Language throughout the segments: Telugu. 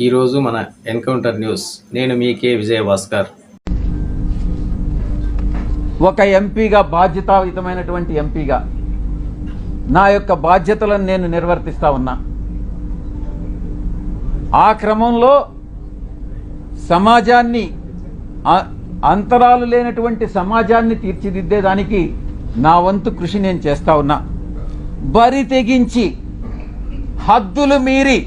ఈరోజు మన ఎన్కౌంటర్ న్యూస్. నేను మీ కే. విజయభాస్కర్. ఒక ఎంపీగా బాధ్యతాయుతమైనటువంటి ఎంపీగా నా యొక్క బాధ్యతలను నేను నిర్వర్తిస్తా ఉన్నా. ఆ క్రమంలో సమాజాన్ని అంతరాలు లేనటువంటి సమాజాన్ని తీర్చిదిద్దేదానికి నా వంతు కృషి నేను చేస్తా ఉన్నా. బరి తెగించి హద్దులు మీరి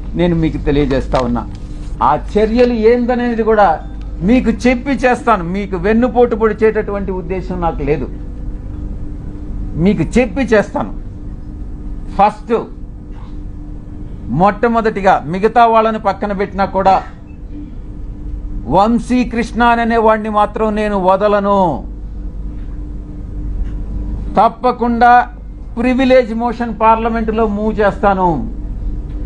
నేను మీకు తెలియజేస్తా ఉన్నా. ఆ చర్యలు ఏందనేది కూడా మీకు చెప్పి చేస్తాను. మీకు వెన్నుపోటు పొడిచేటటువంటి ఉద్దేశం నాకు లేదు. మీకు చెప్పి చేస్తాను. ఫస్ట్ మొట్టమొదటిగా మిగతా వాళ్ళని పక్కన పెట్టినా కూడా వంశీ కృష్ణ అనే వాడిని మాత్రం నేను వదలను. తప్పకుండా ప్రివిలేజ్ మోషన్ పార్లమెంటులో మూవ్ చేస్తాను.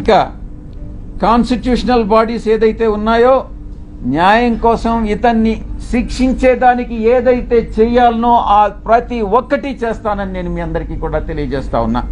ఇక కాన్స్టిట్యూషనల్ బాడీస్ ఏదైతే ఉన్నాయో న్యాయం కోసం ఇతన్ని శిక్షించేదానికి ఏదైతే చేయాలనో ఆ ప్రతి ఒక్కటి చేస్తానని నేను మీ అందరికీ కూడా తెలియజేస్తా ఉన్నా.